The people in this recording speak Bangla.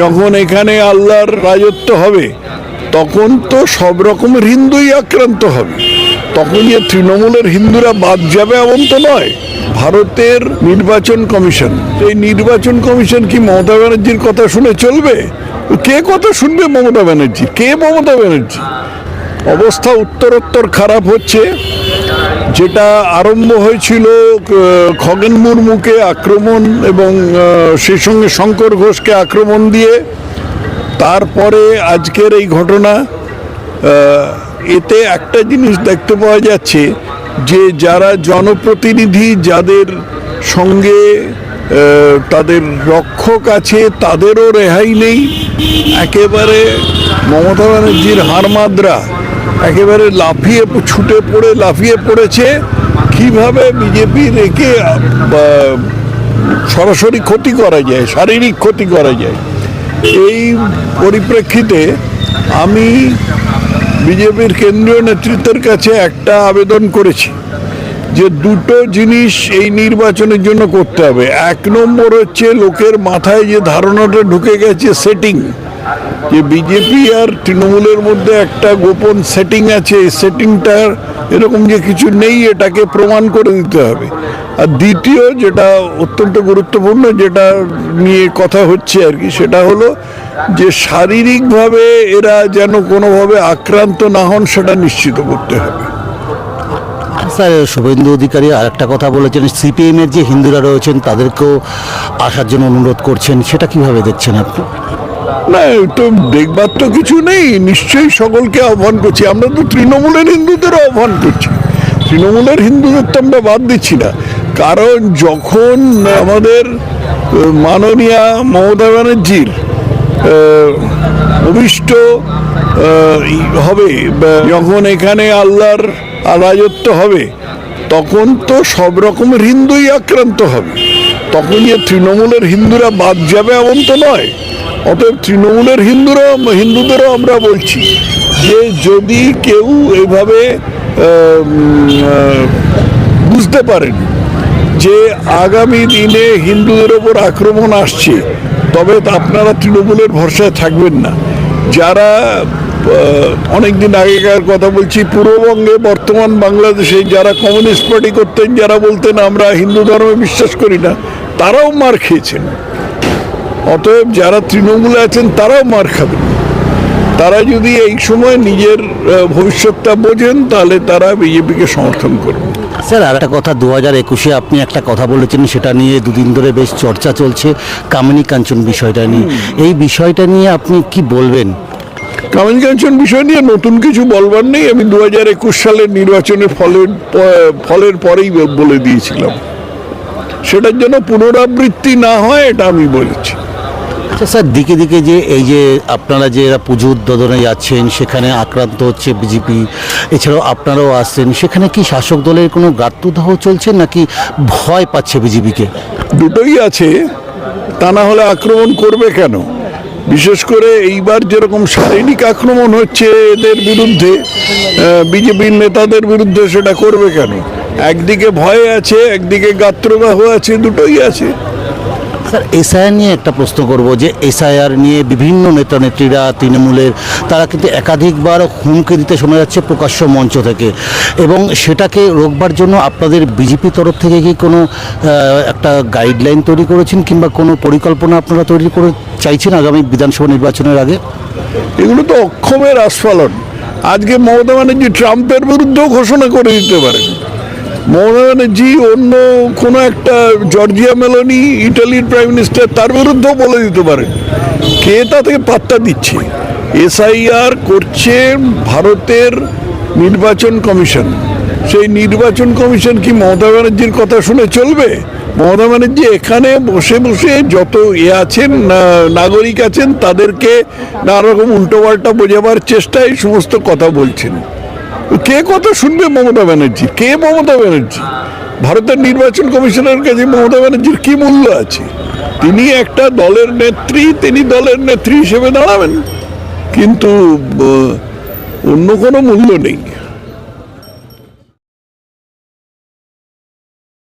যখন এখানে আল্লাহর রাজত্ব হবে, তখন তো সব রকমের হিন্দুই আক্রান্ত হবে। তখন যে তৃণমূলের হিন্দুরা বাদ যাবে এমন তো নয়। ভারতের নির্বাচন কমিশন, এই নির্বাচন কমিশন কি মমতা ব্যানার্জির কথা শুনে চলবে? কে কথা শুনবে মমতা ব্যানার্জি? কে মমতা ব্যানার্জি? অবস্থা উত্তরোত্তর খারাপ হচ্ছে। যেটা আরম্ভ হয়েছিল খগেন মুর্মুকে আক্রমণ এবং সেই সঙ্গে শঙ্কর ঘোষকে আক্রমণ দিয়ে, তারপরে আজকের এই ঘটনা এতে একটা জিনিস দেখতে পাওয়া যাচ্ছে যে যারা জনপ্রতিনিধি যাদের সঙ্গে তাদের রক্ষক আছে, তাদেরও রেহাই নেই। একেবারে মমতা ব্যানার্জির হারমাদ্রা একেবারে লাফিয়ে ছুটে পড়ে, লাফিয়ে পড়েছে। কীভাবে বিজেপি রেখে সরাসরি ক্ষতি করা যায়, শারীরিক ক্ষতি করা যায়, এই পরিপ্রেক্ষিতে আমি বিজেপির কেন্দ্রীয় নেতৃত্বের কাছে একটা আবেদন করেছি যে দুটো জিনিস এই নির্বাচনের জন্য করতে হবে। এক নম্বর হচ্ছে লোকের মাথায় যে ধারণাটা ঢুকে গেছে সেটিং। যে বিজেপি আর তৃণমূলের মধ্যে একটা গোপন সেটিং আছে, এই সেটিংটা এরকম যে কিছু নেই, এটাকে প্রমাণ করে দিতে হবে। আর দ্বিতীয় যেটা অত্যন্ত গুরুত্বপূর্ণ, যেটা নিয়ে কথা হচ্ছে আর কি, সেটা হলো যে শারীরিকভাবে এরা যেন কোনোভাবে আক্রান্ত না হন, সেটা নিশ্চিত করতে হবে। স্যার, শুভেন্দু অধিকারী আর একটা কথা বলেছেন সিপিএম এর যে হিন্দুরা রয়েছেন, তাদেরকেও আসার জন্য অনুরোধ করছেন, সেটা কীভাবে দেখছেন আপনি? না তো দেখবার তো কিছু নেই। নিশ্চয়ই সকলকে আহ্বান করছি। আমরা তো তৃণমূলের হিন্দুদেরও আহ্বান করছি। তৃণমূলের হিন্দুদের তো আমরা বাদ দিচ্ছি না। কারণ যখন আমাদের মাননীয়া মমতা ব্যানার্জির অভিষ্ট হবে যখন এখানে আল্লাহর রাজত্ব হবে, তখন তো সব রকমের হিন্দুই আক্রান্ত হবে। তখন যে তৃণমূলের হিন্দুরা বাদ যাবে এমন তো নয়। অতএব তৃণমূলের হিন্দুরা, হিন্দুদেরও আমরা বলছি যে যদি কেউ এভাবে বুঝতে পারেন যে আগামী দিনে হিন্দুদের ওপর আক্রমণ আসছে, তবে আপনারা তৃণমূলের ভরসায় থাকবেন না। যারা অনেক দিন আগেকার কথা বলছি, পূর্ববঙ্গে বর্তমান বাংলাদেশে যারা কমিউনিস্ট পার্টি করতেন, যারা বলতেন, আমরা হিন্দু ধর্মে বিশ্বাস করি না, তারাও মার খেয়েছেন। অতএব যারা তৃণমূলে আছেন তারাও মার খাবেন। তারা যদি এই সময় নিজের ভবিষ্যৎটা বোঝেন তাহলে তারা বিজেপিকে সমর্থন করবেন স্যার আর একটা কথা দু হাজার একুশে আপনি একটা কথা বলেছেন সেটা নিয়ে দুদিন ধরে বেশ চর্চা চলছে কামিনী কাঞ্চন বিষয়টা নিয়ে। এই বিষয়টা নিয়ে আপনি কি বলবেন? কামিনী কাঞ্চন বিষয় নিয়ে নতুন কিছু বলবার নেই। আমি দু হাজার একুশ সালের নির্বাচনের ফলের ফলের পরেই বলে দিয়েছিলাম। সেটার জন্য পুনরাবৃত্তি না হয় এটা আমি বলেছি। আচ্ছা স্যার, দিকে দিকে যে এই যে আপনারা যে এরা পুজো উদ্বোধনে যাচ্ছেন, সেখানে আক্রান্ত হচ্ছে বিজেপি, এছাড়াও আপনারাও আসছেন, সেখানে কি শাসক দলের কোনো গাত্রদাহ চলছে নাকি ভয় পাচ্ছে বিজেপিকে? দুটোই আছে, তা না হলে আক্রমণ করবে কেন? বিশেষ করে এইবার যেরকম শারীরিক আক্রমণ হচ্ছে এদের বিরুদ্ধে বিজেপির নেতাদের বিরুদ্ধে সেটা করবে কেন? একদিকে ভয় আছে, একদিকে গাত্রবাহ আছে, দুটোই আছে। স্যার এসআইআর নিয়ে একটা প্রশ্ন করব যে এসআইআর নিয়ে বিভিন্ন নেতা নেত্রীরা, তৃণমূলের, তারা কিন্তু একাধিকবার হুমকি দিতে শোনা যাচ্ছে প্রকাশ্য মঞ্চ থেকে। এবং সেটাকে রোকবার জন্য আপনাদের বিজেপি তরফ থেকে কি কোনো একটা গাইডলাইন তৈরি করেছেন কিংবা কোনো পরিকল্পনা আপনারা তৈরি করে চাইছেন আগামী বিধানসভা নির্বাচনের আগে? এগুলো তো অক্ষমের আস্ফালন। আজকে মমতা ব্যানার্জি ট্রাম্পের বিরুদ্ধেও ঘোষণা করে দিতে পারেন। মমতা অন্য কোনো একটা জর্জিয়া মেলোনি ইটালির প্রাইম মিনিস্টার তার বিরুদ্ধেও বলে দিতে পারে। কে তাতে পাত্তা দিচ্ছে? এসআইআর করছে ভারতের নির্বাচন কমিশন। সেই নির্বাচন কমিশন কি মমতা ব্যানার্জির কথা শুনে চলবে? মমতা ব্যানার্জি এখানে বসে বসে যত এ আছেন নাগরিক আছেন, তাদেরকে নানা রকম উল্টোপাল্টা বোঝাবার চেষ্টায় সমস্ত কথা বলছেন। কে কথা শুনবে মমতা ব্যানার্জি? কে মমতা ব্যানার্জি? ভারতের নির্বাচন কমিশনের কাছে মমতা ব্যানার্জির কি মূল্য আছে? তিনি একটা দলের নেত্রী, তিনি দলের নেত্রী হিসেবে দাঁড়াবেন। কিন্তু অন্য কোনো মূল্য নেই।